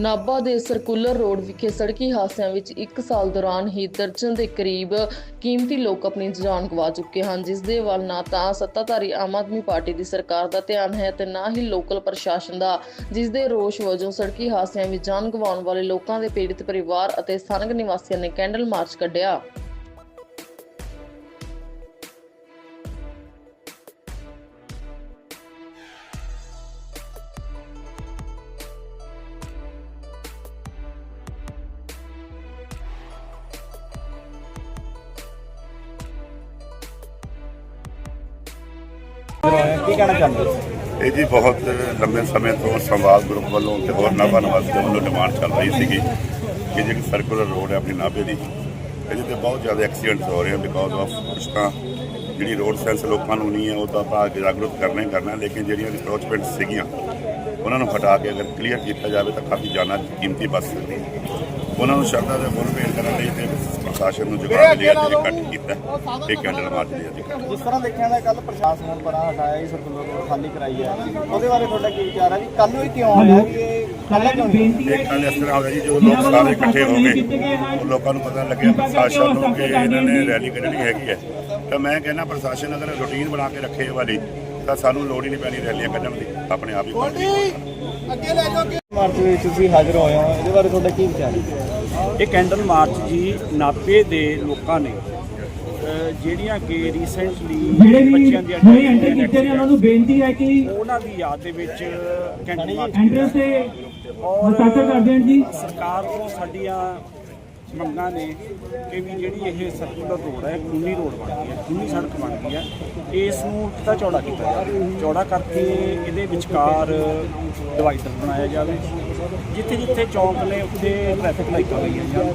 ਨਾਭਾ ਦੇ circular road ਵਿਖੇ ਸੜਕੀ ਹਾਦਸਿਆਂ ਵਿੱਚ 1 ਸਾਲ ਦੌਰਾਨ ਹੀ ਦਰਜਨ ਦੇ ਕਰੀਬ ਕੀਮਤੀ ਲੋਕ ਆਪਣੀ ਜਾਨ ਗਵਾ ਚੁੱਕੇ ਹਨ। ਜਿਸ ਦੇ ਵੱਲ ਨਾ ਤਾਂ ਸੱਤਾਧਾਰੀ ਆਮ ਆਦਮੀ ਪਾਰਟੀ ਦੀ ਸਰਕਾਰ ਦਾ ਧਿਆਨ ਹੈ ਤੇ ਨਾ ਹੀ ਲੋਕਲ ਪ੍ਰਸ਼ਾਸਨ ਦਾ, ਜਿਸ ਦੇ ਰੋਸ਼ ਵਜੋਂ ਸੜਕੀ ਹਾਦਸਿਆਂ ਵਿੱਚ ਜਾਨ ਗਵਾਉਣ ਵਾਲੇ ਲੋਕਾਂ ਦੇ ਪੀੜਿਤ ਪਰਿਵਾਰ ਅਤੇ ਸਥਾਨਕ ਨਿਵਾਸੀਆਂ ਨੇ ਕੈਂਡਲ ਮਾਰਚ ਕੱਢਿਆ। ਕਹਿਣਾ ਚਾਹੁੰਦੇ ਹੋ? ਇਹ ਜੀ ਬਹੁਤ ਲੰਬੇ ਸਮੇਂ ਤੋਂ ਸੰਵਾਦ ਗਰੁੱਪ ਵੱਲੋਂ ਤੇ ਹੋਰ ਨਾਭਾ ਨਿਵਾਸੀਆਂ ਵੱਲੋਂ ਡਿਮਾਂਡ ਚੱਲ ਰਹੀ ਸੀਗੀ ਕਿ ਜਿਹੜੀ ਸਰਕੂਲਰ ਰੋਡ ਹੈ ਆਪਣੀ ਨਾਭੇ ਦੀ, ਇਹਦੇ ਤੇ ਬਹੁਤ ਜ਼ਿਆਦਾ ਐਕਸੀਡੈਂਟਸ ਹੋ ਰਹੇ ਹਨ ਬਿਕੋਜ਼ ਆਫ ਕੁਛ ਤਾਂ ਜਿਹੜੀ ਰੋਡ ਸੈਂਸ ਲੋਕਾਂ ਨੂੰ ਨਹੀਂ ਹੈ, ਉਹ ਤਾਂ ਆਪਾਂ ਜਾਗਰੂਕ ਕਰਨਾ ਹੀ ਕਰਨਾ ਲੇਕਿਨ ਜਿਹੜੀਆਂ ਰਿਪਰੋਚਮੈਂਟ ਸੀਗੀਆਂ, ਉਹਨਾਂ ਨੂੰ ਹਟਾ ਕੇ ਅਗਰ ਕਲੀਅਰ ਕੀਤਾ ਜਾਵੇ ਤਾਂ ਕਾਫੀ ਜਾਨਾਂ ਕੀਮਤੀ ਬਚ ਸਕਦੀ ਹੈ। ਉਹਨਾਂ ਨੂੰ ਸ਼ਰਧਾ ਦੇ ਫੁੱਲ ਭੇਟ ਕਰਨ ਲਈ ਤੇ ਪ੍ਰਸ਼ਾਸਨ ਨੂੰ ਜੁਗਾੜ ਲਈ ਅੱਜ ਇਹ ਇਕੱਠ ਕੀਤਾ ਇਹ ਕੈਂਡਲ ਅੱਜ ਇਕੱਠ ਜਿਸ ਤਰ੍ਹਾਂ ਦੇਖਿਆ ਨਾ ਕੱਲ ਪ੍ਰਸ਼ਾਸਨ ਨੂੰ ਪਰਾਂ ਹਟਾਇਆ ਹੀ ਸਰਕੂਲਰ ਨੂੰ ਖਾਲੀ ਕਰਾਈ ਹੈ। ਉਹਦੇ ਬਾਰੇ ਤੁਹਾਡਾ ਕੀ ਵਿਚਾਰ ਹੈ ਵੀ ਕੱਲ ਨੂੰ ਇਹ ਕਿਉਂ ਆਇਆ ਵੀ ਇਹ ਕੱਲ ਕਿਉਂ ਨਹੀਂ ਇੱਕ ਗੱਲ ਇਸ ਤਰ੍ਹਾਂ ਹੋਇਆ ਜੀ ਜਦੋਂ ਲੋਕ ਸਾਰੇ ਇਕੱਠੇ ਹੋ ਗਏ ਉਹ ਲੋਕਾਂ ਨੂੰ ਪਤਾ ਲੱਗਿਆ ਪ੍ਰਸ਼ਾਸਨ ਨੂੰ ਕਿ ਇਹਨਾਂ ਨੇ ਰੈਲੀ ਕੱਢਣੀ ਹੈਗੀ ਹੈ। ਤਾਂ ਮੈਂ ਕਹਿੰਦਾ ਪ੍ਰਸ਼ਾਸਨ ਅਗਰ ਰੁਟੀਨ ਬਣਾ ਕੇ ਰੱਖੇ ਇਹ ਵਾਲੀ ਤਾਂ ਸਾਨੂੰ ਲੋੜ ਹੀ ਨਹੀਂ ਪੈਣੀ ਰੈਲੀਆਂ ਕੱਢਣ ਦੀ ਆਪਣੇ ਆਪ ਹੀ ਬਣ ਜਾਏਗੀ। ਮਾਰਚ ਵਿੱਚ ਤੁਸੀਂ ਹਾਜ਼ਰ ਹੋਏ ਹੋ ਇਹਦੇ ਬਾਰੇ ਤੁਹਾਡਾ ਕੀ ਵਿਚਾਰ ਹੈ? ਇਹ ਕੈਂਡਲ ਮਾਰਚ ਜੀ ਨਾਭੇ ਦੇ ਲੋਕਾਂ ਨੇ ਜਿਹੜੀਆਂ ਕਿ ਰੀਸੈਂਟਲੀ ਜਿਹੜੇ ਵੀ ਬੱਚਿਆਂ ਦੀਆਂ ਹੁਣੇ ਐਂਟਰ ਕੀਤੇ ਨੇ ਉਹਨਾਂ ਨੂੰ ਬੇਨਤੀ ਹੈ ਕਿ ਉਹਨਾਂ ਦੀ ਯਾਦ ਦੇ ਵਿੱਚ ਮਾਰਚ ਐਂਟਰੈਂਸ ਤੇ ਹਸਤਾਖਰ ਕਰ ਦੇਣ ਜੀ। ਸਰਕਾਰ ਤੋਂ ਸਾਡੀਆਂ ਮੰਗਾਂ ਨੇ ਕਿ ਵੀ ਜਿਹੜੀ ਇਹ ਸਰਕੂਲਰ ਰੋਡ ਹੈ ਖੂਨੀ ਰੋਡ ਬਣ ਗਈ ਹੈ ਖੂਨੀ ਸੜਕ ਬਣ ਗਈ ਹੈ। ਇਸ ਨੂੰ ਕਿਤਾ ਚੌੜਾ ਕੀਤਾ ਜਾਵੇ। ਚੌੜਾ ਕਰਕੇ ਇਹਦੇ ਵਿਚਕਾਰ ਡਿਵਾਈਡਰ ਬਣਾਇਆ ਜਾਵੇ। ਜਿੱਥੇ ਜਿੱਥੇ ਚੌਂਕ ਨੇ, ਉੱਥੇ ਟ੍ਰੈਫਿਕ ਲਾਈਟਾਂ ਲੱਗੀਆਂ ਜਾਣ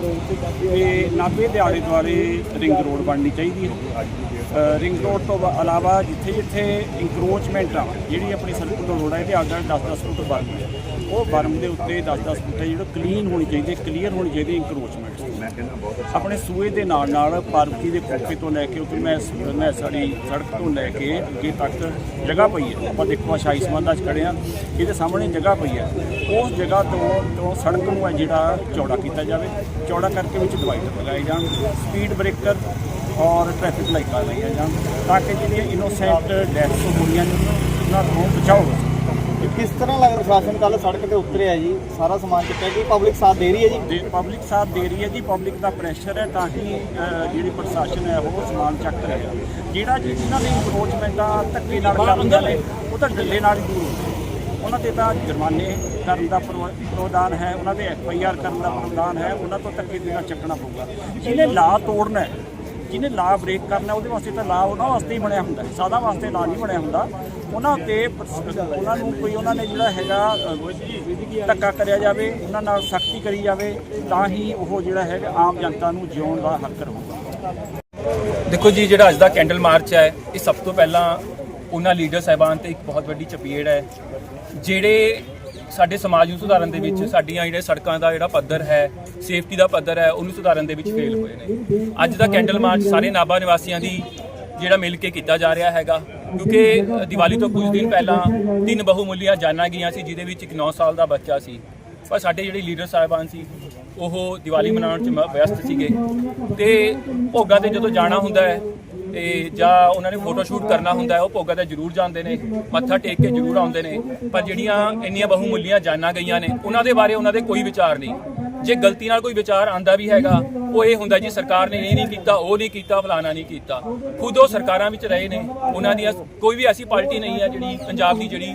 ਤੇ ਨਾਭੇ ਦੇ ਆਲੇ ਦੁਆਲੇ ਰਿੰਗ ਰੋਡ ਬਣਨੀ ਚਾਹੀਦੀ ਹੈ। ਰਿੰਗ ਰੋਡ ਤੋਂ ਇਲਾਵਾ ਜਿੱਥੇ ਜਿੱਥੇ ਇਨਕਰੋਚਮੈਂਟ ਆ, ਜਿਹੜੀ ਆਪਣੀ ਸਰਕੂਲਰ ਰੋਡ ਆ ਇਹਦੇ ਆਗਰ 10-10 ਫੁੱਟ ਬਰਮ ਉਹ ਬਰਮ ਦੇ ਉੱਤੇ 10-10 ਫੁੱਟ ਹੈ, ਜਿਹੜਾ ਕਲੀਨ ਹੋਣੀ ਚਾਹੀਦੀ ਕਲੀਅਰ ਹੋਣੀ ਚਾਹੀਦੀ ਇੰਕਰੋਚਮੈਂਟ ਆਪਣੇ ਸੂਏ ਦੇ ਨਾਲ ਨਾਲ ਪਾਰਕੀ ਦੇ ਕੋਪੇ ਤੋਂ ਲੈ ਕੇ ਉੱਤੇ ਮੈਂ ਮੈਂ ਸਾਡੀ ਸੜਕ ਤੋਂ ਲੈ ਕੇ ਅੱਗੇ ਤੱਕ ਜਗ੍ਹਾ ਪਈ ਹੈ। ਆਪਾਂ ਦੇਖੋ ਆ ਸ਼ਾਹੀ ਸਮਾਂਦਾ 'ਚ ਖੜੇ ਆ ਇਹਦੇ ਸਾਹਮਣੇ ਜਗ੍ਹਾ ਪਈ ਹੈ। ਉਸ ਜਗ੍ਹਾ ਤੋਂ ਤੋਂ ਸੜਕ ਨੂੰ ਹੈ ਜਿਹੜਾ ਚੌੜਾ ਕੀਤਾ ਜਾਵੇ। ਚੌੜਾ ਕਰਕੇ ਵਿੱਚ ਡਿਵਾਈਡਰ ਲਗਾਏ ਜਾਣ। ਸਪੀਡ ਬ੍ਰੇਕਰ ਔਰ ਟ੍ਰੈਫਿਕ ਲਾਈਟਾਂ ਲਗਾਈਆਂ ਜਾਣ। ਤਾਂ ਕਿ ਜਿਹੜੀਆਂ ਇਨੋਸੈਂਟ ਡੈਥਸ ਹੋਈਆਂ ਨੇ, ਉਹਨਾਂ ਤੋਂ ਬਚਾਓ ਕਿਸ ਤਰ੍ਹਾਂ ਲੱਗ ਪ੍ਰਸ਼ਾਸਨ? ਕੱਲ ਸੜਕ ਤੇ ਉਤਰਿਆ ਜੀ। ਸਾਰਾ ਸਮਾਨ ਚੱਕਿਆ। ਕਿ ਪਬਲਿਕ ਸਾਥ ਦੇ ਰਹੀ ਹੈ ਜੀ? ਦੇ ਪਬਲਿਕ ਸਾਥ ਦੇ ਰਹੀ ਹੈ ਜੀ। ਪਬਲਿਕ ਦਾ ਪ੍ਰੈਸ਼ਰ ਹੈ ਤਾਂ ਕਿ ਅਹ, ਜਿਹੜੀ ਪ੍ਰਸ਼ਾਸਨ ਹੈ ਉਹ ਸਮਾਨ ਚੱਕ ਰਿਹਾ ਜਿਹੜਾ ਜੀ ਜਿਨ੍ਹਾਂ ਦੇ ਇਨਕਰੋਚਮੈਂਟਾਂ ਧੱਕੇ ਨਾਲ ਕਰਦੀਆਂ ਨੇ। ਉਹ ਤਾਂ ਡੱਲੇ ਨਾਲ ਹੀ ਦੂਰ ਨੇ। ਉਹਨਾਂ ਤੇ ਤਾਂ ਜੁਰਮਾਨੇ ਕਰਨ ਦਾ ਪ੍ਰਵਾ- ਪ੍ਰੋਧਾਨ ਹੈ। ਉਹਨਾਂ ਤੇ ਐਫ ਆਈ ਆਰ ਕਰਨ ਦਾ ਪ੍ਰੋਧਾਨ ਹੈ। ਉਹਨਾਂ ਤੋਂ ਧੱਕੇ ਦੇ ਨਾਲ ਚੱਕਣਾ ਪਊਗਾ। ਜਿਹਨੇ ਲਾ ਤੋੜਨਾ ਹੈ ਜਿਹਨੇ ਲਾ ਬ੍ਰੇਕ ਕਰਨਾ, ਉਹਦੇ ਵਾਸਤੇ ਤਾਂ ਲਾ ਉਹਨਾਂ ਵਾਸਤੇ ਹੀ ਬਣਿਆ ਹੁੰਦਾ। ਹੈ ਸਾਦਾ ਵਾਸਤੇ ਲਾ ਨਹੀਂ ਬਣਿਆ ਹੁੰਦਾ। ਉਹਨਾਂ ਉੱਤੇ ਉਹਨਾਂ ਨੂੰ ਕੋਈ ਉਹਨਾਂ ਨੇ ਜਿਹੜਾ ਹੈਗਾ ਧੱਕਾ ਕਰਿਆ ਜਾਵੇ, ਉਹਨਾਂ ਨਾਲ ਸਖਤੀ ਕਰੀ ਜਾਵੇ, ਤਾਂ ਹੀ ਉਹ ਜਿਹੜਾ ਹੈਗਾ, ਆਮ ਜਨਤਾ ਨੂੰ ਜਿਉਣ ਦਾ ਹੱਕ ਰਹੂਗਾ। ਦੇਖੋ ਜੀ, ਜਿਹੜਾ ਅੱਜ ਦਾ ਕੈਂਡਲ ਮਾਰਚ ਹੈ, ਇਹ ਸਭ ਤੋਂ ਪਹਿਲਾਂ ਉਹਨਾਂ ਲੀਡਰ ਸਾਹਿਬਾਨ ਤੇ ਇੱਕ ਬਹੁਤ ਵੱਡੀ ਚਪੇੜ ਹੈ। ਜਿਹੜੇ ਸਾਡੇ ਸਮਾਜ ਨੂੰ ਸੁਧਾਰਨ ਦੇ ਵਿੱਚ ਸਾਡੀਆਂ ਜਿਹੜੇ ਸੜਕਾਂ ਦਾ ਜਿਹੜਾ ਪੱਧਰ ਹੈ ਸੇਫਟੀ ਦਾ ਪੱਧਰ ਹੈ, ਉਹਨੂੰ ਸੁਧਾਰਨ ਦੇ ਵਿੱਚ ਫੇਲ ਹੋਏ ਨੇ। ਅੱਜ ਦਾ ਕੈਂਡਲ ਮਾਰਚ ਸਾਰੇ ਨਾਭਾ ਨਿਵਾਸੀਆਂ ਦੀ ਜਿਹੜਾ ਮਿਲ ਕੇ ਕੀਤਾ ਜਾ ਰਿਹਾ ਹੈਗਾ, ਕਿਉਂਕਿ ਦੀਵਾਲੀ ਤੋਂ ਕੁਝ ਦਿਨ ਪਹਿਲਾਂ ਤਿੰਨ ਬਹੁਮੁੱਲੀਆਂ ਜਾਨਾਂ ਗਈਆਂ ਸੀ, ਜਿਹਦੇ ਵਿੱਚ ਇੱਕ 9 ਸਾਲ ਦਾ ਬੱਚਾ ਸੀ। ਪਰ ਸਾਡੇ ਜਿਹੜੇ ਲੀਡਰ ਸਾਹਿਬਾਨ ਸੀ, ਉਹ ਦੀਵਾਲੀ ਮਨਾਉਣ 'ਚ ਵਿਅਸਤ ਸੀਗੇ। ਤੇ ਭੋਗਾਂ ਤੇ ਜਦੋਂ ਜਾਣਾ ਹੁੰਦਾ ਹੈ ਤੇ ਜਾਂ ਉਹਨਾਂ ਨੇ ਫੋਟੋ ਸ਼ੂਟ ਕਰਨਾ ਹੁੰਦਾ ਹੈ, ਉਹ ਭੋਗਾਂ ਤੇ ਜ਼ਰੂਰ ਜਾਂਦੇ ਨੇ, ਮੱਥਾ ਟੇਕ ਕੇ ਜ਼ਰੂਰ ਆਉਂਦੇ ਨੇ, ਪਰ ਜਿਹੜੀਆਂ ਇੰਨੀਆਂ ਬਹੁਮੁੱਲੀਆਂ ਜਾਨਾਂ ਗਈਆਂ ਨੇ, ਉਹਨਾਂ ਦੇ ਬਾਰੇ ਉਹਨਾਂ ਦੇ ਕੋਈ ਵਿਚਾਰ ਨਹੀਂ। ਜੇ ਗਲਤੀ ਨਾਲ ਕੋਈ ਵਿਚਾਰ ਆਂਦਾ ਵੀ ਹੈਗਾ, ਉਹ ਇਹ ਹੁੰਦਾ ਜੀ, ਸਰਕਾਰ ਨੇ ਇਹ ਨਹੀਂ ਕੀਤਾ, ਉਹ ਨਹੀਂ ਕੀਤਾ, ਫਲਾਣਾ ਨਹੀਂ ਕੀਤਾ। ਖੁਦ ਉਹ ਸਰਕਾਰਾਂ ਵਿੱਚ ਰਹੇ ਨੇ, ਉਹਨਾਂ ਦੀਆਂ ਕੋਈ ਵੀ ਐਸੀ ਪਾਰਟੀ ਨਹੀਂ ਹੈ ਜਿਹੜੀ ਪੰਜਾਬ ਦੀ ਜਿਹੜੀ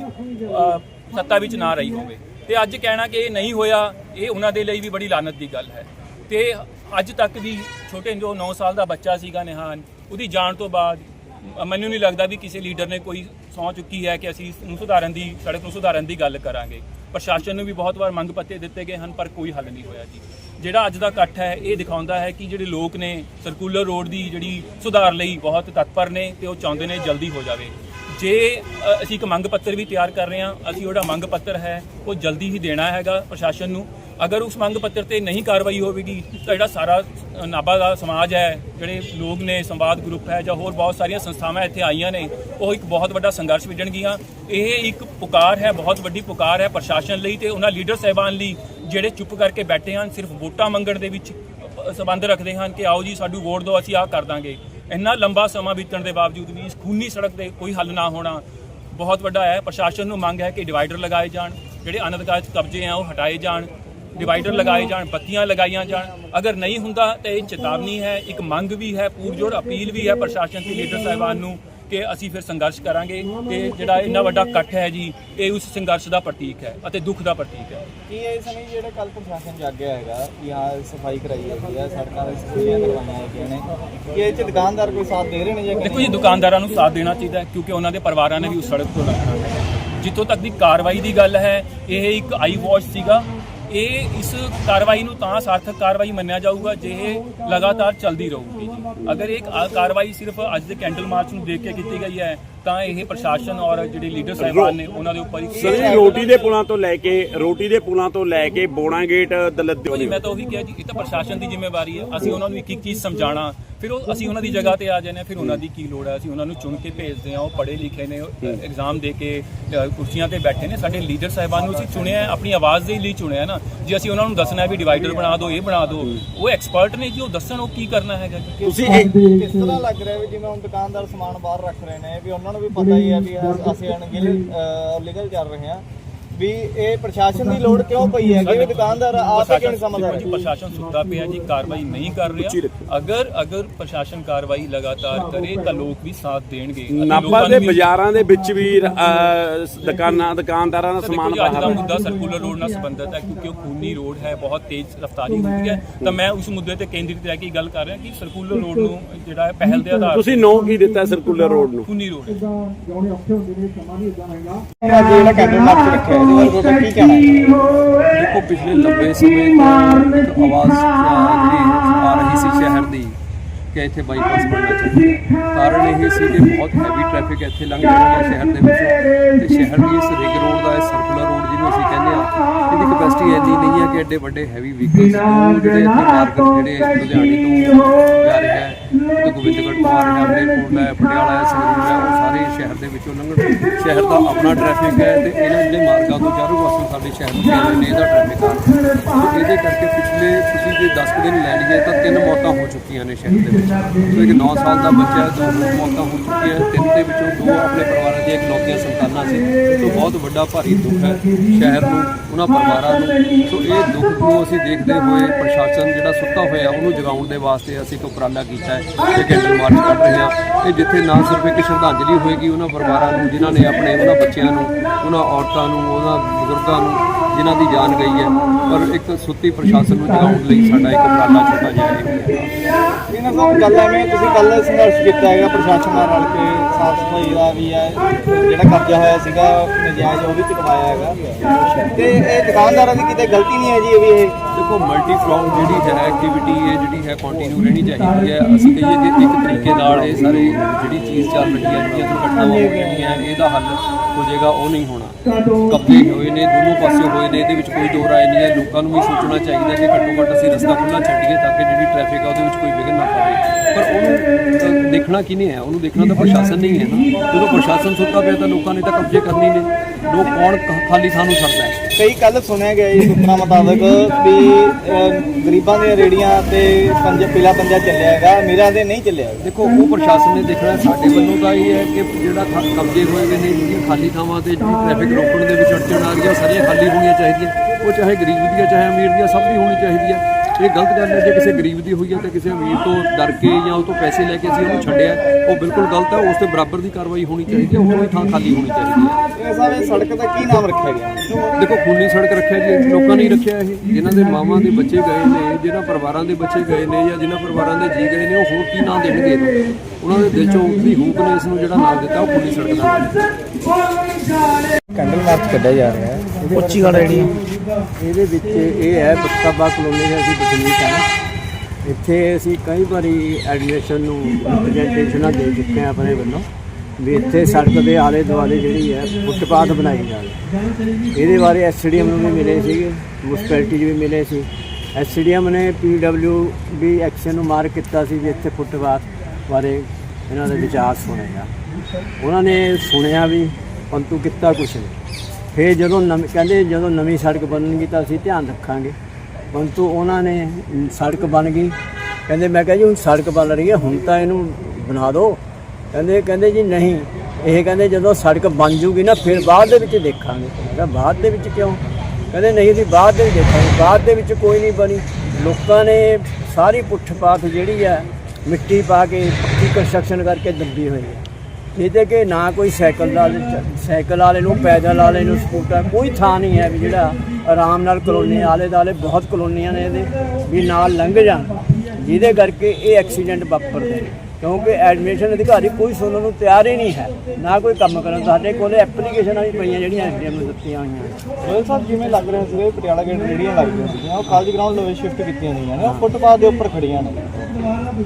ਸੱਤਾ ਵਿੱਚ ਨਾ ਰਹੀ ਹੋਵੇ। ਤੇ ਅੱਜ ਕਹਿਣਾ ਕਿ ਇਹ ਨਹੀਂ ਹੋਇਆ, ਇਹ ਉਹਨਾਂ ਦੇ ਲਈ ਵੀ ਬੜੀ ਲਾਨਤ ਦੀ ਗੱਲ ਹੈ। ਤੇ ਅੱਜ ਤੱਕ ਵੀ ਛੋਟੇ ਜੋ 9 ਸਾਲ ਦਾ ਬੱਚਾ ਸੀਗਾ ਨਿਹਾਨ ਉਹਦੀ ਜਾਣ ਤੋਂ ਬਾਅਦ ਮੈਨੂੰ ਨਹੀਂ ਲੱਗਦਾ ਵੀ ਕਿਸੇ ਲੀਡਰ ਨੇ ਕੋਈ ਸਹੁੰ ਚੁੱਕੀ ਹੈ ਕਿ ਅਸੀਂ ਇਸ ਨੂੰ ਸੁਧਾਰਨ ਦੀ, ਸੜਕ ਨੂੰ ਸੁਧਾਰਨ ਦੀ ਗੱਲ ਕਰਾਂਗੇ। ਪ੍ਰਸ਼ਾਸਨ ਨੂੰ ਵੀ ਬਹੁਤ ਵਾਰ ਮੰਗ ਪੱਤੇ ਦਿੱਤੇ ਗਏ ਹਨ, ਪਰ ਕੋਈ ਹੱਲ ਨਹੀਂ ਹੋਇਆ ਜੀ। ਜਿਹੜਾ ਅੱਜ ਦਾ ਇਕੱਠ ਹੈ, ਇਹ ਦਿਖਾਉਂਦਾ ਹੈ ਕਿ ਜਿਹੜੇ ਲੋਕ ਨੇ, ਸਰਕੂਲਰ ਰੋਡ ਦੀ ਜਿਹੜੀ ਸੁਧਾਰ ਲਈ ਬਹੁਤ ਤਤਪਰ ਨੇ ਤੇ ਉਹ ਚਾਹੁੰਦੇ ਨੇ ਜਲਦੀ ਹੋ ਜਾਵੇ। ਜੇ ਅਸੀਂ ਇੱਕ ਮੰਗ ਪੱਤਰ ਵੀ ਤਿਆਰ ਕਰ ਰਹੇ ਹਾਂ, ਅਸੀਂ ਉਹਦਾ ਮੰਗ ਪੱਤਰ ਹੈ, ਉਹ ਜਲਦੀ ਹੀ ਦੇਣਾ ਹੈਗਾ ਪ੍ਰਸ਼ਾਸਨ ਨੂੰ। ਅਗਰ ਉਸ ਮੰਗ ਪੱਤਰ ਤੇ ਨਹੀਂ ਕਾਰਵਾਈ ਹੋਵੇਗੀ ਤਾਂ ਜਿਹੜਾ ਸਾਰਾ ਨਾਭਾ ਦਾ ਸਮਾਜ ਹੈ ਜਿਹੜੇ ਲੋਕ ਨੇ ਸੰਵਾਦ ਗਰੁੱਪ ਹੈ ਜਾਂ ਹੋਰ ਬਹੁਤ ਸਾਰੀਆਂ ਸੰਸਥਾਵਾਂ ਇੱਥੇ ਆਈਆਂ ਨੇ ਉਹ ਇੱਕ ਬਹੁਤ ਵੱਡਾ ਸੰਘਰਸ਼ ਵਿੱਢਣਗੀਆਂ। ਇਹ ਇੱਕ ਪੁਕਾਰ ਹੈ ਬਹੁਤ ਵੱਡੀ ਪੁਕਾਰ ਹੈ ਪ੍ਰਸ਼ਾਸਨ ਲਈ ਤੇ ਉਹਨਾਂ ਲੀਡਰ ਸਹਿਬਾਨ ਲਈ ਜਿਹੜੇ ਚੁੱਪ ਕਰਕੇ ਬੈਠੇ ਹਨ ਸਿਰਫ ਵੋਟਾਂ ਮੰਗਣ ਦੇ ਵਿੱਚ ਅ, ਸੰਬੰਧ ਰੱਖਦੇ ਹਨ ਕਿ ਆਓ ਜੀ ਸਾਨੂੰ ਵੋਟ ਦਿਓ ਅਸੀਂ ਆਹ ਕਰ ਦਾਂਗੇ। ਇੰਨਾ ਲੰਬਾ ਸਮਾਂ ਬੀਤਣ ਦੇ ਬਾਵਜੂਦ ਵੀ ਇਸ ਖੂਨੀ ਸੜਕ ਤੇ ਕੋਈ ਹੱਲ ਨਾ ਹੋਣਾ ਬਹੁਤ ਵੱਡਾ ਹੈ। ਪ੍ਰਸ਼ਾਸਨ ਨੂੰ ਮੰਗ ਹੈ ਕਿ ਡਿਵਾਈਡਰ ਲਗਾਏ ਜਾਣ ਜਿਹੜੇ ਅਨਧਿਕਾਰਤ ਕਬਜ਼ੇ ਆ ਉਹ ਹਟਾਏ ਜਾਣ। ਡਿਵਾਈਡਰ ਲਗਾਏ ਜਾਣ ਬੱਤੀਆਂ ਲਗਾਈਆਂ ਜਾਣ। ਅਗਰ ਨਹੀਂ ਹੁੰਦਾ ਤਾਂ ਇਹ ਚੇਤਾਵਨੀ ਹੈ ਇੱਕ ਮੰਗ ਵੀ ਹੈ ਪੂਰਜੋੜ ਅਪੀਲ ਵੀ ਹੈ ਪ੍ਰਸ਼ਾਸਨ ਤੇ ਲੀਡਰ ਸਾਹਿਬਾਨ ਨੂੰ ਕਿ ਅਸੀਂ ਫਿਰ ਸੰਘਰਸ਼ ਕਰਾਂਗੇ ਤੇ ਜਿਹੜਾ ਇੰਨਾ ਵੱਡਾ ਇਕੱਠ ਹੈ ਜੀ ਇਹ ਉਸ ਸੰਘਰਸ਼ ਦਾ ਪ੍ਰਤੀਕ ਹੈ ਅਤੇ ਦੁੱਖ ਦਾ ਪ੍ਰਤੀਕ ਹੈ। ਕੀ ਇਹ ਸਮੇਂ ਜਿਹੜਾ ਕੱਲ ਪ੍ਰਸ਼ਾਸਨ ਜਾਗਿਆ ਹੈਗਾ ਕਿ ਹਾਂ ਸਫ਼ਾਈ ਕਰਾਈ ਹੈਗੀ ਹੈ ਸੜਕਾਂ ਦੇ ਸਫਾਈਆਂ ਕਰਵਾਈਆਂ ਹੈਗੀਆਂ ਨੇ ਕਿ ਇਹ ਚ ਦੁਕਾਨਦਾਰ ਕੋਈ ਸਾਥ ਦੇ ਰਹੇ ਨੇ ਜਾਂ ਦੇਖੋ ਜੀ ਦੁਕਾਨਦਾਰਾਂ ਨੂੰ ਸਾਥ ਦੇਣਾ ਚਾਹੀਦਾ ਕਿਉਂਕਿ ਉਹਨਾਂ ਦੇ ਪਰਿਵਾਰਾਂ ਨੇ ਵੀ ਉਸ ਸੜਕ ਤੋਂ ਲੰਘਣਾ ਹੈ। ਜਿੱਥੋਂ ਤੱਕ ਦੀ ਕਾਰਵਾਈ ਦੀ ਗੱਲ ਹੈ ਇਹ ਇੱਕ ਆਈ ਵਾਸ਼ ਸੀਗਾ ਇਹ ਇਸ ਕਾਰਵਾਈ ਨੂੰ ਤਾਂ ਸਾਰਥਕ ਕਾਰਵਾਈ ਮੰਨਿਆ ਜਾਊਗਾ ਜੇ ਇਹ ਲਗਾਤਾਰ ਚੱਲਦੀ ਰਹੂਗੀ ਜੀ। ਅਗਰ ਇਹ ਕਾਰਵਾਈ ਸਿਰਫ ਅੱਜ ਦੇ ਕੈਂਡਲ ਮਾਰਚ ਨੂੰ ਦੇਖ ਕੇ ਕੀਤੀ ਗਈ ਹੈ ਤਾਂ ਇਹ ਪ੍ਰਸ਼ਾਸਨ ਔਰ ਜਿਹੜੇ ਲੀਡਰ ਸਾਹਿਬਾਨ ਨੇ ਉਹਨਾਂ ਦੇ ਉੱਪਰ ਸਰ ਜੀ ਰੋਟੀ ਦੇ ਪੁਲਾਂ ਤੋਂ ਲੈ ਕੇ ਰੋਟੀ ਦੇ ਪੁਲਾਂ ਤੋਂ ਲੈ ਕੇ ਬੋਣਾ ਗੇਟ ਦਲਤ ਜੀ ਮੈਂ ਤਾਂ ਉਹੀ ਕਿਹਾ ਜੀ ਇਹ ਤਾਂ ਪ੍ਰਸ਼ਾਸਨ ਦੀ ਜ਼ਿੰਮੇਵਾਰੀ ਹੈ। ਅਸੀਂ ਉਹਨਾਂ ਨੂੰ ਇੱਕ ਇੱਕ ਚੀਜ਼ ਸਮਝਾਣਾ ਫਿਰ ਉਹ ਅਸੀਂ ਉਹਨਾਂ ਦੀ ਜਗ੍ਹਾ ਤੇ ਆ ਜਾਂਦੇ ਫਿਰ ਉਹਨਾਂ ਦੀ ਕੀ ਲੋੜ ਹੈ? ਅਸੀਂ ਉਹਨਾਂ ਨੂੰ ਚੁਣ ਕੇ ਭੇਜਦੇ ਹਾਂ ਉਹ ਪੜ੍ਹੇ ਲਿਖੇ ਨੇ ਐਗਜ਼ਾਮ ਦੇ ਕੇ ਕੁਰਸੀਆਂ ਤੇ ਬੈਠੇ ਨੇ। ਸਾਡੇ ਲੀਡਰ ਸਾਹਿਬਾਨ ਨੂੰ ਅਸੀਂ ਚੁਣਿਆ ਆਪਣੀ ਆਵਾਜ਼ ਦੇ ਲਈ ਚੁਣਿਆ ਨਾ। ਜੇ ਅਸੀਂ ਉਹਨਾਂ ਨੂੰ ਦੱਸਣਾ ਹੈ ਵੀ ਡਿਵਾਈਡਰ ਬਣਾ ਦਿਓ ਇਹ ਬਣਾ ਦਿਓ ਉਹ ਐਕਸਪਰਟ ਨੇ ਜੀ ਉਹ ਦੱਸਣ ਉਹ ਕੀ ਕਰਨਾ ਹੈਗਾ ਤੁਸੀਂ ਕਿਸ ਤਰ੍ਹਾਂ ਲੱਗ ਰਿਹਾ ਵੀ ਜਿਵੇਂ ਹੁਣ ਦੁਕਾਨਦਾਰ ਸਮਾਨ ਬਾਹਰ ਰੱਖ ਰਹੇ ਨੇ ਵੀ ਉਹਨਾਂ ਨੂੰ ਵੀ ਪਤਾ ਹੀ ਹੈ ਵੀ ਅ- ਅਸੀਂ ਅਨਲਿਗਲ ਚੱਲ ਰਹੇ ਹਾਂ। ਵੀ ਇਹ ਪ੍ਰਸ਼ਾਸਨ ਦੀ ਲੋੜ ਕਿਉਂ ਪਈ ਹੈ? ਕਿ ਵੀ ਦੁਕਾਨਦਾਰ ਆਪ ਹੀ ਕਿਉਂ ਨਹੀਂ ਸਮਝਦਾ ਜੀ ਪ੍ਰਸ਼ਾਸਨ ਸੁੱਤਾ ਪਿਆ ਜੀ ਕਾਰਵਾਈ ਨਹੀਂ ਕਰ ਰਿਹਾ। ਅਗਰ ਅਗਰ ਪ੍ਰਸ਼ਾਸਨ ਕਾਰਵਾਈ ਲਗਾਤਾਰ ਕਰੇ ਤਾਂ ਲੋਕ ਵੀ ਸਾਥ ਦੇਣਗੇ। ਨਾਪਾ ਦੇ ਨੂੰ ਬਾਜ਼ਾਰਾਂ ਦੇ ਵਿੱਚ ਵੀ ਦੁਕਾਨਾਂ ਦੁਕਾਨਦਾਰਾਂ ਦਾ ਸਮਾਨ ਅੱਜ ਦਾ ਬਾਹਰ ਮੁੱਦਾ ਸਰਕੂਲਰ ਰੋਡ ਨਾਲ ਸੰਬੰਧਿਤ ਹੈ ਕਿਉਂਕਿ ਉਹ ਖੂਨੀ ਰੋਡ ਹੈ ਬਹੁਤ ਤੇਜ਼ ਰਫ਼ਤਾਰੀ ਹੁੰਦੀ ਹੈ। ਤਾਂ ਮੈਂ ਉਸ ਮੁੱਦੇ ਤੇ ਕੇਂਦਰਿਤ ਰਹਿ ਕੇ ਗੱਲ ਕਰ ਰਿਹਾ ਕਿ ਸਰਕੂਲਰ ਰੋਡ ਨੂੰ ਜਿਹੜਾ ਹੈ ਪਹਿਲ ਦੇ ਆਧਾਰ ਤੁਸੀਂ ਨੋ ਕੀ ਦਿੱਤਾ ਸਰਕੂਲਰ ਰੋਡ ਨੂੰ? ਖੂਨੀ ਰੋਡ ਹੈ। ਅੱਜ ਜਿਹੜਾ ਕੈਂਡਲ ਮਾਰਚ ਰੱਖਿਆ ਇਹਦੇ ਬਾਰੇ ਕੀ ਕਹਿਣਾ ਹੈ ਦੇਖੋ ਪਿਛਲੇ ਲੰਬੇ ਸਮੇਂ ਤੋਂ ਆਵਾਜ਼ ਅਹ, ਜਿਹੜੀ ਆ ਰਹੀ ਸੀ ਸ਼ਹਿਰ ਦੀ ਕਿ ਇੱਥੇ ਬਾਈਪਾਸ ਬਣਨਾ ਚਾਹੀਦਾ ਕਾਰਨ ਇਹ ਸੀ ਕਿ ਬਹੁਤ ਹੈਵੀ ਟ੍ਰੈਫਿਕ ਇੱਥੇ ਲੰਘ ਰਹੀ ਹੈ ਸ਼ਹਿਰ ਦੇ ਵਿੱਚੋਂ ਤੇ ਸ਼ਹਿਰ ਦੀ ਇਸ ਰਿੰਗ ਰੋਡ ਦਾ ਇਹ ਸਰਕੂਲਰ ਰੋਡ ਜਿਹਨੂੰ ਅਸੀਂ ਕਹਿੰਦੇ ਆ ਇਹਦੀ ਕਪੈਸਿਟੀ ਇੰਨੀ ਨਹੀਂ ਹੈ ਕਿ ਐਡੇ ਵੱਡੇ ਹੈਵੀ ਵਹੀਕਲਸ ਜਿਹੜੇ ਇੱਥੇ ਮਾਰਕੀਟ ਜਿਹੜੇ ਲੁਧਿਆਣੇ ਤੋਂ ਜਾ ਰਹੇ ਹੈ ਤੇ ਗੋਬਿੰਦਗੜ੍ਹ ਤੋਂ ਆ ਹੈ ਪਟਿਆਲਾ ਹੈ ਸੰਗਰੂਰ ਹੈ ਉਹ ਸਾਰੇ ਸ਼ਹਿਰ ਦੇ ਵਿੱਚੋਂ ਲੰਘਣ ਸ਼ਹਿਰ ਦਾ ਆਪਣਾ ਟ੍ਰੈਫਿਕ ਹੈ ਤੇ ਇਹਨਾਂ ਜਿਹੜੇ ਮਾਰਗਾਂ ਤੋਂ ਚਾਰੋਂ ਪਾਸੋਂ ਸਾਡੇ ਸ਼ਹਿਰ ਨੂੰ ਘੇਰੇ ਨੇ ਇਹਦਾ ਟ੍ਰੈਫਿਕ ਆ। ਤੇ ਇਹਦੇ ਕਰਕੇ ਪਿਛਲੇ, ਤੁਸੀਂ ਜੇ 10 ਕੁ ਦਿਨ ਲੈ ਲਈਏ ਤਾਂ ਤਿੰਨ ਮੌਤਾਂ ਹੋ ਚੁੱਕੀਆਂ ਨੇ ਸ਼ਹਿਰ ਦੇ ਵਿੱਚ। ਸੋ ਇੱਕ 9 ਸਾਲ ਦਾ ਬੱਚਾ, ਦੋ ਮੌਤਾਂ ਹੋ ਚੁੱਕੀਆਂ, ਤਿੰਨ ਦੇ ਵਿੱਚੋਂ ਦੋ ਆਪਣੇ ਪਰਿਵਾਰਾਂ ਦੀਆਂ ਇਕਲੌਤੀਆਂ ਸੰਤਾਨਾਂ ਸੀ। ਸੋ ਬਹੁਤ ਵੱਡਾ ਭਾਰੀ ਦੁੱਖ ਹੈ ਸ਼ਹਿਰ ਨੂੰ, ਉਹਨਾਂ ਪਰਿਵਾਰਾਂ ਨੂੰ। ਸੋ ਇਹ ਦੁੱਖ ਨੂੰ ਅਸੀਂ ਦੇਖਦੇ ਹੋਏ ਪ੍ਰਸ਼ਾਸਨ ਜਿਹੜਾ ਸੁੱਤਾ ਹੋਇਆ, ਉਹਨੂੰ ਜਗਾਉਣ ਦੇ ਵਾਸਤੇ ਅਸੀਂ ਇੱਕ ਉਪਰਾਲਾ ਕੀਤਾ ਹੈ ਇਹ ਕੈਂਡਲ ਹਾਂ ਤੇ ਜਿੱਥੇ ਨਾ ਸਿਰਫ ਇੱਕ ਸ਼ਰਧਾਂਜਲੀ ਹੋਏਗੀ ਉਹਨਾਂ ਪਰਿਵਾਰਾਂ ਨੂੰ, ਜਿਨ੍ਹਾਂ ਨੇ ਆਪਣੇ ਉਹਨਾਂ ਬੱਚਿਆਂ ਨੂੰ, ਉਹਨਾਂ ਔਰਤਾਂ ਨੂੰ, ਉਹਨਾਂ ਬਜ਼ੁਰਗਾਂ ਨੂੰ ਜਿਨ੍ਹਾਂ ਦੀ ਜਾਨ ਗਈ ਹੈ ਪਰ ਇੱਕ ਸੁੱਤੀ ਪ੍ਰਸ਼ਾਸਨ ਨੂੰ ਜਗਾਉਣ ਲਈ ਸਾਡਾ ਇੱਕ ਉਪਰਾਲਾ ਛੋਟਾ ਜਿਹਾ ਹੋਇਆ ਇਹਨਾਂ ਸਭ ਗੱਲ ਐਵੇਂ ਤੁਸੀਂ ਕੱਲ ਸੰਘਰਸ਼ ਕੀਤਾ ਹੈਗਾ ਪ੍ਰਸ਼ਾਸਨ ਨਾਲ ਰਲ ਕੇ ਸਾਫ਼ ਸਫ਼ਾਈ ਦਾ ਵੀ ਹੈ ਜਿਹੜਾ ਕਬਜ਼ਾ ਹੋਇਆ ਸੀਗਾ ਨਜਾਇਜ਼ ਉਹ ਵੀ ਚੁਕਵਾਇਆ ਹੈਗਾ। ਤੇ ਇਹ ਦੁਕਾਨਦਾਰਾਂ ਦੀ ਕਿਤੇ ਗਲਤੀ ਨਹੀਂ ਹੈ ਜੀ ਇਹ ਵੀ ਇਹ? ਦੇਖੋ ਮਲਟੀ ਫਰੌਮ ਜਿਹੜੀ ਹੈ ਐਕਟੀਵਿਟੀ ਇਹ ਜਿਹੜੀ ਹੈ ਕੰਟੀਨਿਊ ਰਹਿਣੀ ਚਾਹੀਦੀ ਹੈ। ਅਸੀਂ ਕਹੀਏ ਕਿ ਇੱਕ ਤਰੀਕੇ ਨਾਲ ਇਹ ਸਾਰੇ ਜਿਹੜੀ ਚੀਜ਼ ਚੱਲ ਰਹੀ ਹੈ ਜਿਹੜੀਆਂ ਦੁਰਘਟਨਾਵਾਂ ਹੋ ਰਹੀਆਂ ਇਹਦਾ ਹੱਲ ਹੋ ਜਾਏਗਾ ਉਹ ਨਹੀਂ ਹੋਣਾ। ਕਬਜ਼ੇ ਹੋਏ ਨੇ ਦੋਨੋਂ ਪਾਸੇ ਹੋਏ ਨੇ ਇਹਦੇ ਵਿੱਚ ਕੋਈ ਦੋ ਰਾਏ ਨਹੀਂ ਹੈ। ਲੋਕਾਂ ਨੂੰ ਵੀ ਸੋਚਣਾ ਚਾਹੀਦਾ ਕਿ ਘੱਟੋ ਘੱਟ ਅਸੀਂ ਰਸਤਾ ਖੁੱਲ੍ਹਾ ਛੱਡੀਏ ਤਾਂ ਕਿ ਜਿਹੜੀ ਟ੍ਰੈਫਿਕ ਹੈ ਉਹਦੇ ਵਿੱਚ ਕੋਈ ਵਿਘਨ ਨਾ ਪਵੇ। ਪਰ ਉਹਨੂੰ ਦੇਖਣਾ ਕਿਹਨੇ ਹੈ? ਉਹਨੂੰ ਦੇਖਣਾ ਤਾਂ ਪ੍ਰਸ਼ਾਸਨ ਨਹੀਂ ਹੈ ਨਾ। ਜਦੋਂ ਪ੍ਰਸ਼ਾਸਨ ਸੁੱਤਾ ਪਿਆ ਤਾਂ ਲੋਕਾਂ ਨੇ ਤਾਂ ਕਬਜ਼ੇ ਕਰਨੀ ਨੇ। ਲੋਕ ਕੌਣ ਖ- ਖਾਲੀ ਥਾਂ ਨੂੰ ਛੱਡਦਾ ਹੈ? ਕਈ ਕੱਲ ਸੁਣਿਆ ਗਿਆ ਜੀ ਸੂਤਰਾਂ ਮੁਤਾਬਕ ਵੀ ਅਹ, ਗਰੀਬਾਂ ਦੀਆਂ ਰੇੜੀਆਂ ਤੇ ਪੰਜ ਪੀਲਾ ਪੰਜਾ ਚੱਲਿਆ ਹੈਗਾ ਅਮੀਰਾਂ ਦੇ ਨਹੀਂ ਚੱਲਿਆ ਹੈਗਾ। ਦੇਖੋ ਉਹ ਪ੍ਰਸ਼ਾਸਨ ਨੇ ਦੇਖਣਾ ਸਾਡੇ ਵੱਲੋਂ ਤਾਂ ਇਹ ਹੈ ਕਿ ਜਿਹੜਾ ਖ- ਕਬਜ਼ੇ ਹੋਏ ਹੋਏ ਨੇ ਜਿਹੜੀਆਂ ਖਾਲੀ ਥਾਵਾਂ ਤੇ ਜਿਹੜੀ ਟ੍ਰੈਫਿਕ ਰੋਕਣ ਦੇ ਵਿੱਚ ਅੜਚਣ ਆ ਰਹੀ ਹੈ ਉਹ ਸਾਰੀਆਂ ਖਾਲੀ ਹੋਣੀਆਂ ਚਾਹੀਦੀਆਂ। ਉਹ ਚਾਹੇ ਗਰੀਬ ਦੀ ਹੈ ਚਾਹੇ ਅਮੀਰ ਦੀ ਹੈ ਸਭ ਦੀ ਹੋਣੀ ਚਾਹੀਦੀ ਹੈ ਇਹ ਗਲਤ ਗੱਲ ਹੈ, ਜੇ ਕਿਸੇ ਗਰੀਬ ਦੀ ਹੋਈ ਹੈ ਤਾਂ ਕਿਸੇ ਅਮੀਰ ਤੋਂ ਡਰ ਕੇ ਜਾਂ ਉਹ ਤੋਂ ਪੈਸੇ ਲੈ ਕੇ ਅਸੀਂ ਉਹਨੂੰ ਛੱਡਿਆ ਉਹ ਬਿਲਕੁਲ ਗਲਤ ਹੈ, ਉਸ ਤੇ ਬਰਾਬਰ ਦੀ ਕਾਰਵਾਈ ਹੋਣੀ ਚਾਹੀਦੀ ਹੈ, ਉਹ ਥਾਂ ਖਾਲੀ ਹੋਣੀ ਚਾਹੀਦੀ ਹੈ। ਇਹ ਸੜਕ ਦਾ ਕੀ ਨਾਮ ਰੱਖਿਆ ਗਿਆ ਦੇਖੋ, ਖੂਨੀ ਸੜਕ ਰੱਖਿਆ ਜੀ, ਲੋਕਾਂ ਨੇ ਰੱਖਿਆ ਇਹ। ਜਿਨ੍ਹਾਂ ਦੇ ਮਾਵਾਂ ਦੇ ਬੱਚੇ ਗਏ ਨੇ, ਜਿਨ੍ਹਾਂ ਪਰਿਵਾਰਾਂ ਦੇ ਬੱਚੇ ਗਏ ਨੇ ਜਾਂ ਜਿਨ੍ਹਾਂ ਪਰਿਵਾਰਾਂ ਦੇ ਜੀ ਗਏ ਨੇ, ਉਹ ਹੋਰ ਕੀ ਨਾਂ ਦੇਣਗੇ ਉਹਨਾਂ ਦੇ ਦਿਲ ਚੋਂ ਵੀ ਹੂਕ ਨੇ ਇਸ ਨੂੰ ਜਿਹੜਾ ਨਾਮ ਦਿੱਤਾ, ਉਹ ਖੂਨੀ ਸੜਕ ਦਾ ਨਾਮ ਕੈਂਡਲ ਮਾਰਚ ਕੱਢਿਆ ਜਾ ਰਿਹਾ ਹੈ। ਉੱਚੀ ਗੱਲ ਰੇੜੀ ਇਹਦੇ ਵਿੱਚ ਇਹ ਹੈ ਬਖਤਾਬਾ ਕਲੋਨੀ ਦੇ ਅਸੀਂ ਵਸਨੀਕ ਹਾਂ ਇੱਥੇ ਅਸੀਂ ਕਈ ਵਾਰੀ ਐਡਮਿਨਿਸਟ੍ਰੇਸ਼ਨ ਨੂੰ ਰਿਪਰੈਜ਼ੈਂਟੇਸ਼ਨਾਂ ਦੇ ਚੁੱਕੇ ਹਾਂ ਆਪਣੇ ਵੱਲੋਂ। ਵੀ ਇੱਥੇ ਸੜਕ ਦੇ ਆਲੇ ਦੁਆਲੇ ਜਿਹੜੀ ਹੈ ਫੁੱਟਪਾਥ ਬਣਾਈ ਜਾਵੇ ਇਹਦੇ ਬਾਰੇ ਐਸਡੀਐਮ ਨੂੰ ਵੀ ਮਿਲੇ ਸੀਗੇ ਮੁਸਪੈਲਿਟੀ 'ਚ ਵੀ ਮਿਲੇ ਸੀ। ਐਸਡੀਐਮ ਨੇ ਪੀਡਬਲਿਊ ਵੀ ਐਕਸ਼ਨ ਨੂੰ ਮਾਰਕ ਕੀਤਾ ਸੀ ਵੀ ਇੱਥੇ ਫੁੱਟਪਾਥ ਬਾਰੇ ਇਹਨਾਂ ਦੇ ਵਿਚਾਰ ਸੁਣੇਗਾ ਉਹਨਾਂ ਨੇ ਸੁਣਿਆ ਵੀ ਪਰੰਤੂ ਕੀਤਾ ਕੁਛ ਨਹੀਂ। ਫਿਰ ਜਦੋਂ ਨਵੀਂ ਕਹਿੰਦੇ ਜਦੋਂ ਨਵੀਂ ਸੜਕ ਬਣਨਗੀ ਤਾਂ ਅਸੀਂ ਧਿਆਨ ਰੱਖਾਂਗੇ। ਪਰੰਤੂ ਉਹਨਾਂ ਨੇ ਸੜਕ ਬਣ ਗਈ। ਕਹਿੰਦੇ ਮੈਂ ਕਿਹਾ ਜੀ, ਹੁਣ ਸੜਕ ਬਣ ਰਹੀ ਹੈ, ਹੁਣ ਤਾਂ ਇਹਨੂੰ ਬਣਾ ਦਿਓ ਕਹਿੰਦੇ ਕਹਿੰਦੇ ਜੀ ਨਹੀਂ, ਇਹ ਕਹਿੰਦੇ ਜਦੋਂ ਸੜਕ ਬਣ ਜੂਗੀ ਨਾ, ਫਿਰ ਬਾਅਦ ਦੇ ਵਿੱਚ ਦੇਖਾਂਗੇ। ਮੈਂ ਬਾਅਦ ਦੇ ਵਿੱਚ ਕਿਉਂ? ਕਹਿੰਦੇ ਨਹੀਂ ਅਸੀਂ ਬਾਅਦ ਦੇ ਵਿੱਚ ਦੇਖਾਂਗੇ। ਬਾਅਦ ਦੇ ਵਿੱਚ ਕੋਈ ਨਹੀਂ ਬਣੀ। ਲੋਕਾਂ ਨੇ ਸਾਰੀ ਪੁੱਠ ਪੁੱਠਪਾਥ ਜਿਹੜੀ ਹੈ, ਮਿੱਟੀ ਪਾ ਕੇ ਪੱਕੀ ਕੰਸਟਰਕਸ਼ਨ ਕਰਕੇ ਦੱਬੀ ਹੋਈ ਹੈ। ਇਹਦੇ ਕਿ ਨਾ ਕੋਈ ਸਾਈਕਲ ਵਾਲੇ ਸਾਈਕਲ ਵਾਲੇ ਨੂੰ, ਪੈਦਲ ਵਾਲੇ ਨੂੰ, ਸਕੂਟਰ, ਕੋਈ ਥਾਂ ਨਹੀਂ ਹੈ ਵੀ ਜਿਹੜਾ ਆਰਾਮ ਨਾਲ ਕਲੋਨੀ, ਆਲੇ ਦਾਲੇ ਬਹੁਤ ਕਲੋਨੀਆਂ ਨੇ ਇਹਦੇ, ਵੀ ਨਾਲ ਲੰਘ ਜਾਣ। ਜਿਹਦੇ ਕਰਕੇ ਇਹ ਐਕਸੀਡੈਂਟ ਵਾਪਰਦੇ ਨੇ। ਕਿਉਂਕਿ ਐਡਮਿਸ਼ਨ ਅਧਿਕਾਰੀ ਕੋਈ ਸੁਣਨ ਨੂੰ ਤਿਆਰ ਹੀ ਨਹੀਂ ਹੈ। ਨਾ ਕੋਈ ਕੰਮ ਕਰਨ। ਸਾਡੇ ਕੋਲੇ ਐਪਲੀਕੇਸ਼ਨਾਂ ਵੀ ਪਈਆਂ ਜਿਹੜੀਆਂ ਐਸਡੀਐਮ ਨੂੰ ਦਿੱਤੀਆਂ ਹੋਈਆਂ। ਗੋਇਲ ਸਾਹਿਬ ਜਿਵੇਂ ਲੱਗ ਰਿਹਾ ਕਿ ਪਟਿਆਲਾ ਗੇਟ ਰੇੜੀਆਂ ਲੱਗਦੀਆਂ ਸੀਗੀਆਂ ਉਹ ਕਾਲਜ ਗਰਾਊਂਡ ਲਵੇ ਸ਼ਿਫਟ ਕੀਤੀਆਂ ਗਈਆਂ ਨੇ। ਉਹ ਫੁੱਟਪਾਥ ਦੇ ਉੱਪਰ ਖੜੀਆਂ ਨੇ।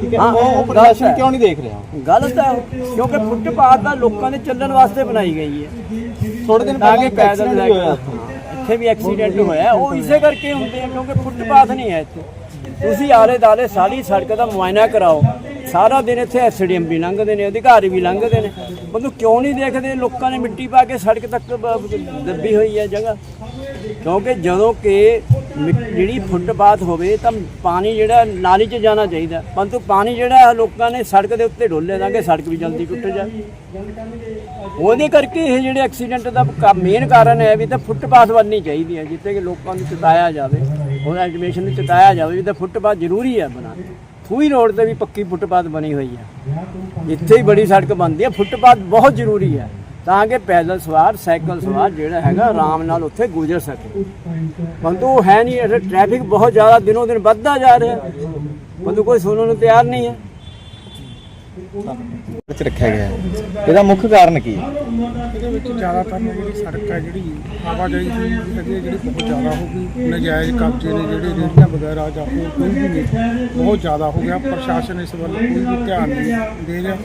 ਠੀਕ ਹੈ ਉਹ ਪ੍ਰਸ਼ਾਸਨ। ਕਿਉਂ ਨਹੀਂ ਦੇਖ ਰਿਹਾ ਗਲਤ ਹੈ ਕਿਉਂਕਿ ਫੁੱਟਪਾਥ ਦਾ ਲੋਕਾਂ ਦੇ ਚੱਲਣ ਵਾਸਤੇ ਬਣਾਈ ਗਈ ਹੈ। ਥੋੜੇ ਦਿਨ ਪਹਿਲਾਂ ਪੈਦਲ ਹੋਇਆ ਇੱਥੇ ਵੀ ਐਕਸੀਡੈਂਟ ਹੋਇਆ। ਉਹ ਇਸੇ ਕਰਕੇ ਹੁੰਦੇ ਆ ਕਿਉਂਕਿ ਫੁੱਟਪਾਥ ਨਹੀਂ ਹੈ ਇੱਥੇ। ਤੁਸੀਂ ਆਲੇ ਦਾਲੇ ਸਾਰੀ ਸੜਕ ਦਾ ਮੁਆਇਨਾ ਕਰਾਓ। ਸਾਰਾ ਦਿਨ ਇੱਥੇ ਐਸਡੀਐਮ ਵੀ ਲੰਘਦੇ ਨੇ, ਅਧਿਕਾਰੀ ਵੀ ਲੰਘਦੇ ਨੇ। ਬੰਦੂ ਕਿਉਂ ਨਹੀਂ ਦੇਖਦੇ? ਲੋਕਾਂ ਨੇ ਮਿੱਟੀ ਪਾ ਕੇ ਸੜਕ ਤੱਕ ਦੱਬੀ ਹੋਈ ਹੈ ਜਗ੍ਹਾ। ਕਿਉਂਕਿ ਜਦੋਂ ਕਿ ਮਿ- ਜਿਹੜੀ ਫੁੱਟਪਾਥ ਹੋਵੇ, ਤਾਂ ਪਾਣੀ ਜਿਹੜਾ ਨਾਲੀ 'ਚ ਜਾਣਾ ਚਾਹੀਦਾ। ਪਰੰਤੂ ਪਾਣੀ ਜਿਹੜਾ ਹੈ, ਲੋਕਾਂ ਨੇ ਸੜਕ ਦੇ ਉੱਤੇ ਡੋਲੇ ਤਾਂ ਕਿ ਸੜਕ ਵੀ ਜਲਦੀ ਟੁੱਟ ਜਾਏ। ਉਹਦੇ ਕਰਕੇ ਇਹ ਜਿਹੜੇ ਐਕਸੀਡੈਂਟ ਦਾ ਮੇਨ ਕਾਰਨ ਹੈ ਵੀ ਤਾਂ ਫੁੱਟਪਾਥ ਬਣਨੀ ਚਾਹੀਦੀ ਹੈ, ਜਿੱਥੇ ਕਿ ਲੋਕਾਂ ਨੂੰ ਚਿਤਾਇਆ ਜਾਵੇ ਉਹ ਐਜੂਕੇਸ਼ਨ ਨੂੰ ਚਿਤਾਇਆ ਜਾਵੇ ਵੀ ਤਾਂ ਫੁੱਟਪਾਥ ਜ਼ਰੂਰੀ ਹੈ ਬਣਾਉਣੀ ਫੂਈ ਰੋਡ ਤੇ ਵੀ ਪੱਕੀ ਫੁੱਟਪਾਥ ਬਣੀ ਹੋਈ ਹੈ। ਜਿੱਥੇ ਹੀ ਬੜੀ ਸੜਕ ਬਣਦੀ ਹੈ। ਫੁੱਟਪਾਥ ਬਹੁਤ ਜ਼ਰੂਰੀ ਹੈ ਤਾਂ ਕਿ ਪੈਦਲ ਸਵਾਰ ਸਾਈਕਲ ਸਵਾਰ ਜਿਹੜਾ ਹੈਗਾ ਆਰਾਮ ਨਾਲ ਉੱਥੇ ਗੁਜ਼ਰ ਸਕੇ। ਪਰੰਤੂ ਉਹ ਹੈ ਨਹੀਂ ਇਹ ਟ੍ਰੈਫਿਕ ਬਹੁਤ ਜ਼ਿਆਦਾ ਦਿਨੋਂ ਦਿਨ ਵੱਧਦਾ ਜਾ ਰਿਹਾ ਪਰੰਤੂ ਕੋਈ ਸੁਣਨ ਨੂੰ ਤਿਆਰ ਨਹੀਂ ਹੈ। ਵਿੱਚ ਰੱਖਿਆ ਗਿਆ ਇਹਦਾ ਮੁੱਖ ਕਾਰਨ ਕੀ ਹੈ? ਇਹਦੇ ਵਿੱਚ ਜ਼ਿਆਦਾਤਰ ਜਿਹੜੀ ਸੜਕ ਹੈ ਜਿਹੜੀ ਆਵਾਜਾਈ ਦੀ ਹੈਗੀ ਜਿਹੜੀ ਬਹੁਤ ਜ਼ਿਆਦਾ ਹੋ ਗਈ, ਨਜਾਇਜ਼ ਕਬਜ਼ੇ ਨੇ ਜਿਹੜੇ ਰੇਹੜੀਆਂ ਵਗੈਰਾ ਜਾਂ ਹੋਰ ਕੋਈ ਵੀ ਨਹੀਂ ਬਹੁਤ ਜ਼ਿਆਦਾ ਹੋ ਗਿਆ। ਪ੍ਰਸ਼ਾਸਨ ਇਸ ਵੱਲ ਕੋਈ ਵੀ ਧਿਆਨ ਨਹੀਂ ਦੇ ਰਿਹਾ।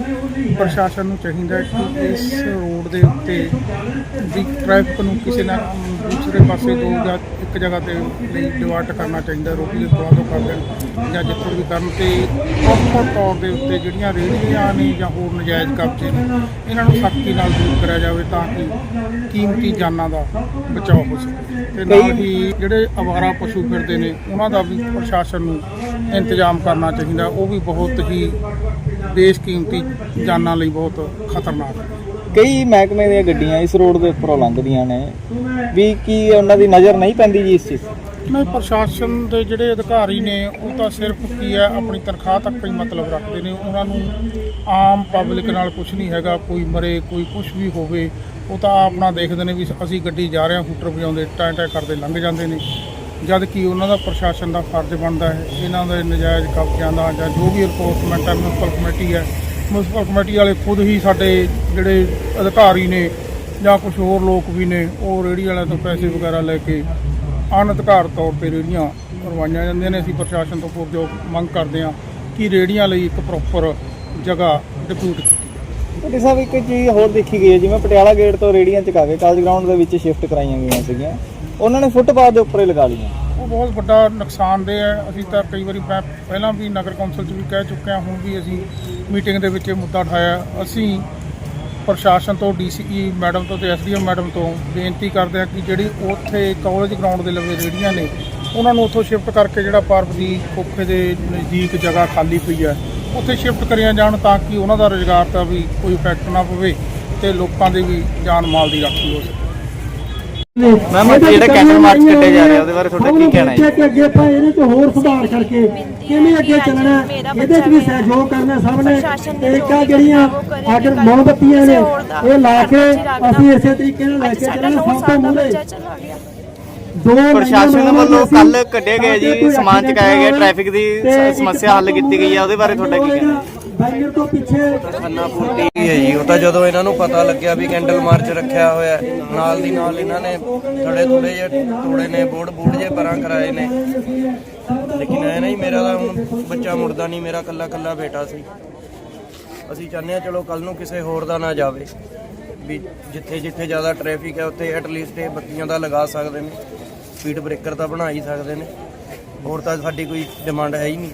ਪ੍ਰਸ਼ਾਸਨ ਨੂੰ ਚਾਹੀਦਾ ਕਿ ਇਸ ਰੋਡ ਦੇ ਉੱਤੇ ਦੀ ਟ੍ਰੈਫਿਕ ਨੂੰ ਕਿਸੇ ਨਾਲ ਦੂਸਰੇ ਪਾਸੇ ਦੋ ਜਾਂ ਇੱਕ ਜਗ੍ਹਾ ਤੇ ਲਈ ਡਿਵਰਟ ਕਰਨਾ ਚਾਹੀਦਾ ਰੋਟੀ ਦੇ ਦੁਆ ਤੋਂ ਕਰ ਦੇਣ ਜਾਂ ਜਿੱਥੋਂ ਵੀ ਕਰਨ ਤੇ ਪ੍ਰੋਪਰ ਤੌਰ ਦੇ ਉੱਤੇ ਜਿਹੜੀਆਂ ਰੇਹੜੀਆਂ ਨੇ ਜਾਂ ਹੋਰ ਨਜਾਇਜ਼ ਕਬਜ਼ੇ ਨੇ, ਇਹਨਾਂ ਨੂੰ ਸਖਤੀ ਨਾਲ ਦੂਰ ਕਰਿਆ ਜਾਵੇ ਤਾਂ ਕਿ ਕੀਮਤੀ ਜਾਨਾਂ ਦਾ ਬਚਾਅ ਹੋ ਸਕੇ। ਤੇ ਨਾਲ ਹੀ ਜਿਹੜੇ ਅਵਾਰਾ ਪਸ਼ੂ ਫਿਰਦੇ ਨੇ ਉਹਨਾਂ ਦਾ ਵੀ ਪ੍ਰਸ਼ਾਸਨ ਨੂੰ ਇੰਤਜ਼ਾਮ ਕਰਨਾ ਚਾਹੀਦਾ। ਉਹ ਵੀ ਬਹੁਤ ਹੀ ਬੇਸ਼ਕੀਮਤੀ ਜਾਨਾਂ ਲਈ ਬਹੁਤ ਖਤਰਨਾਕ ਹੈ। ਕਈ ਮਹਿਕਮੇ ਦੀਆਂ ਗੱਡੀਆਂ ਇਸ ਰੋਡ ਦੇ ਉੱਪਰੋਂ ਲੰਘਦੀਆਂ ਨੇ। ਵੀ ਕੀ ਉਹਨਾਂ ਦੀ ਨਜ਼ਰ ਨਹੀਂ ਪੈਂਦੀ ਜੀ ਇਸ ਚੀਜ਼? ਨਹੀਂ ਪ੍ਰਸ਼ਾਸਨ ਦੇ ਜਿਹੜੇ ਅਧਿਕਾਰੀ ਨੇ ਉਹ ਤਾਂ ਸਿਰਫ ਕੀ ਹੈ ਆਪਣੀ ਤਨਖਾਹ ਤੱਕ ਹੀ ਮਤਲਬ ਰੱਖਦੇ ਨੇ। ਉਹਨਾਂ ਨੂੰ ਆਮ ਪਬਲਿਕ ਨਾਲ ਕੁਝ ਨਹੀਂ ਹੈਗਾ। ਕੋਈ ਮਰੇ ਕੋਈ ਕੁਝ ਵੀ ਹੋਵੇ ਉਹ ਤਾਂ ਆਪਣਾ ਦੇਖਦੇ ਨੇ ਵੀ ਅਸੀਂ ਗੱਡੀ ਜਾ ਰਹੇ ਹਾਂ ਹੂਟਰ ਵਜਾਉਂਦੇ, ਟਾਂ ਟਾਂ ਕਰਦੇ, ਲੰਘ ਜਾਂਦੇ ਨੇ। ਜਦ ਕਿ ਉਹਨਾਂ ਦਾ ਪ੍ਰਸ਼ਾਸਨ ਦਾ ਫਰਜ਼ ਬਣਦਾ ਹੈ, ਇਹਨਾਂ ਦੇ ਨਜਾਇਜ਼ ਕਬਜ਼ਿਆਂ ਦਾ ਜਾਂ ਜੋ ਵੀ ਰਿਪੋਰਟਮੈਂਟ ਹੈ ਮਿਊਨਿਸਪਲ ਕਮੇਟੀ ਹੈ ਮਿਊਨਿਸਪਲ ਕਮੇਟੀ ਵਾਲੇ ਖੁਦ ਹੀ ਸਾਡੇ ਜਿਹੜੇ ਅਧਿਕਾਰੀ ਨੇ ਜਾਂ ਕੁਝ ਹੋਰ ਲੋਕ ਵੀ ਨੇ, ਉਹ ਰੇਹੜੀ ਵਾਲਿਆਂ ਤੋਂ ਪੈਸੇ ਵਗੈਰਾ ਲੈ ਕੇ ਅਨਧਿਕਾਰ ਤੌਰ ਤੇ ਰੇਹੜੀਆਂ ਕਰਵਾਈਆਂ ਜਾਂਦੀਆਂ ਨੇ। ਅਸੀਂ ਪ੍ਰਸ਼ਾਸਨ ਤੋਂ ਪੁਰਜੋਗ ਮੰਗ ਕਰਦੇ ਹਾਂ ਕਿ ਰੇਹੜੀਆਂ ਲਈ ਇੱਕ ਪ੍ਰੋਪਰ ਜਗ੍ਹਾ ਡਿਪਿਊਟ ਤੁਹਾਡੇ ਸਾਹਿਬ ਇੱਕ ਚੀਜ਼ ਹੋਰ ਦੇਖੀ ਗਈ ਹੈ, ਜਿਵੇਂ ਪਟਿਆਲਾ ਗੇਟ ਤੋਂ ਰੇੜੀਆਂ ਚਕਾ ਕੇ ਕਾਲਜ ਗਰਾਊਂਡ ਦੇ ਵਿੱਚ ਸ਼ਿਫਟ ਕਰਾਈਆਂ ਗਈਆਂ ਸੀਗੀਆਂ। ਉਹਨਾਂ ਨੇ ਫੁੱਟਪਾਥ ਦੇ ਉੱਪਰ ਹੀ ਲਗਾ ਲਈਆਂ। ਉਹ ਬਹੁਤ ਵੱਡਾ ਨੁਕਸਾਨਦੇਹ ਹੈ। ਅਸੀਂ ਤਾਂ ਕਈ ਵਾਰੀ ਮੈਂ ਪਹਿਲਾਂ ਵੀ ਨਗਰ ਕੌਂਸਲ 'ਚ ਵੀ ਕਹਿ ਚੁੱਕੇ ਹਾਂ ਹੁਣ ਵੀ ਅਸੀਂ ਮੀਟਿੰਗ ਦੇ ਵਿੱਚ ਇਹ ਮੁੱਦਾ ਉਠਾਇਆ। ਅਸੀਂ ਪ੍ਰਸ਼ਾਸਨ ਤੋਂ ਡੀਸੀਈ ਮੈਡਮ ਤੋਂ ਤੇ ਐਸਡੀਐਮ ਮੈਡਮ ਤੋਂ ਬੇਨਤੀ ਕਰਦੇ ਹਾਂ ਕਿ ਜਿਹੜੀ ਉੱਥੇ ਕਾਲਜ ਗਰਾਊਂਡ ਦੇ ਲਵੇ ਰੇੜੀਆਂ ਨੇ, ਉਹਨਾਂ ਨੂੰ ਉੱਥੋਂ ਸ਼ਿਫਟ ਕਰਕੇ ਜਿਹੜਾ ਪਾਰਕ ਦੀ ਖੋਖੇ ਦੇ ਨਜ਼ਦੀਕ ਜਗ੍ਹਾ ਖਾਲੀ ਪਈ ਹੈ। ਉੱਥੇ ਸ਼ਿਫਟ ਕਰੀਆਂ ਜਾਣ ਤਾਂ ਕਿ ਉਹਨਾਂ ਦਾ ਰੁਜ਼ਗਾਰ ਤਾਂ ਵੀ ਕੋਈ ਇਫੈਕਟ ਨਾ ਪਵੇ ਤੇ ਲੋਕਾਂ ਦੀ ਵੀ ਜਾਨ ਮਾਲ ਦੀ ਰਾਖੀ ਹੋ ਸਕੇ। ਮੈਮ ਜਿਹੜੇ ਕੈਂਡਲ ਮਾਰਚ ਕੱਢੇ ਜਾ ਰਹੇ ਉਹਦੇ ਬਾਰੇ ਤੁਹਾਡਾ ਕੀ ਕਹਿਣਾ ਹੈ? ਕਿ ਅੱਗੇ ਆਪਾਂ ਇਹਦੇ ਚ ਹੋਰ ਸੁਧਾਰ ਕਰਕੇ ਕਿਵੇਂ ਅੱਗੇ ਚੱਲਣਾ ਹੈ, ਇਹਦੇ ਚ ਵੀ ਸਹਿਯੋਗ ਕਰਨਾ ਸਭ ਨੇ ਤੇ ਇੱਕ ਜਿਹੜੀਆਂ ਆਖਰ ਮੋਮਬੱਤੀਆਂ ਨੇ ਇਹ ਲਾ ਕੇ ਅਸੀਂ ਇਸੇ ਤਰੀਕੇ ਨਾਲ ਲੈ ਕੇ ਚੱਲਣਾ ਸਭ ਤੋਂ ਮੂਹਰੇ ਦੋ ਪ੍ਰਸ਼ਾਸਨ ਵੱਲੋਂ ਕੱਲ ਕੱਢੇ ਗਏ ਜੀ ਸਮਾਨ ਚੁਕਾਇਆ ਗਿਆ ਟ੍ਰੈਫਿਕ ਦੀ ਸਮੱਸਿਆ ਹੱਲ ਕੀਤੀ ਗਈ ਹੈ ਉਹਦੇ ਬਾਰੇ ਤੁਹਾਡਾ ਕੀ ਕਹਿਣਾ? ਹੈ ਬੈਰੀਅਰ ਤੋਂ ਪਿੱਛੇ ਖੰਨਾ ਪੂਰਤੀ ਹੈ ਜੀ ਉਹ ਤਾਂ ਜਦੋਂ ਇਹਨਾਂ ਨੂੰ ਪਤਾ ਲੱਗਿਆ ਵੀ ਕੈਂਡਲ ਮਾਰਚ ਰੱਖਿਆ ਹੋਇਆ ਨਾਲ ਦੀ ਨਾਲ ਇਹਨਾਂ ਨੇ ਥੋੜੇ ਥੋੜੇ ਜਿਹੇ ਥੋੜੇ ਨੇ ਬੋਰਡ ਬੋਰਡ ਜੇ ਪਰਾਂ ਕਰਾਏ ਨੇ। ਲੇਕਿਨ ਐ ਨਹੀਂ ਮੇਰਾ ਤਾਂ ਹੁਣ ਬੱਚਾ ਮੁੜਦਾ ਨਹੀਂ ਮੇਰਾ ਕੱਲਾ ਕੱਲਾ ਬੇਟਾ ਸੀ। ਅਸੀਂ ਚਾਹੁੰਦੇ ਹਾਂ ਚਲੋ ਕੱਲ ਨੂੰ ਕਿਸੇ ਹੋਰ ਦਾ ਨਾ ਜਾਵੇ ਵੀ ਜਿੱਥੇ ਜਿੱਥੇ ਜ਼ਿਆਦਾ ਟ੍ਰੈਫਿਕ ਹੈ ਉੱਥੇ ਐਟਲੀਸਟ ਇਹ ਬੱਤੀਆਂ ਦਾ ਲਗਾ ਸਕਦੇ ਨੇ। ਸਪੀਡ ਬ੍ਰੇਕਰ ਤਾਂ ਬਣਾ ਹੀ ਸਕਦੇ ਨੇ। ਹੋਰ ਤਾਂ ਸਾਡੀ ਕੋਈ ਡਿਮਾਂਡ ਹੈ ਹੀ ਨਹੀਂ।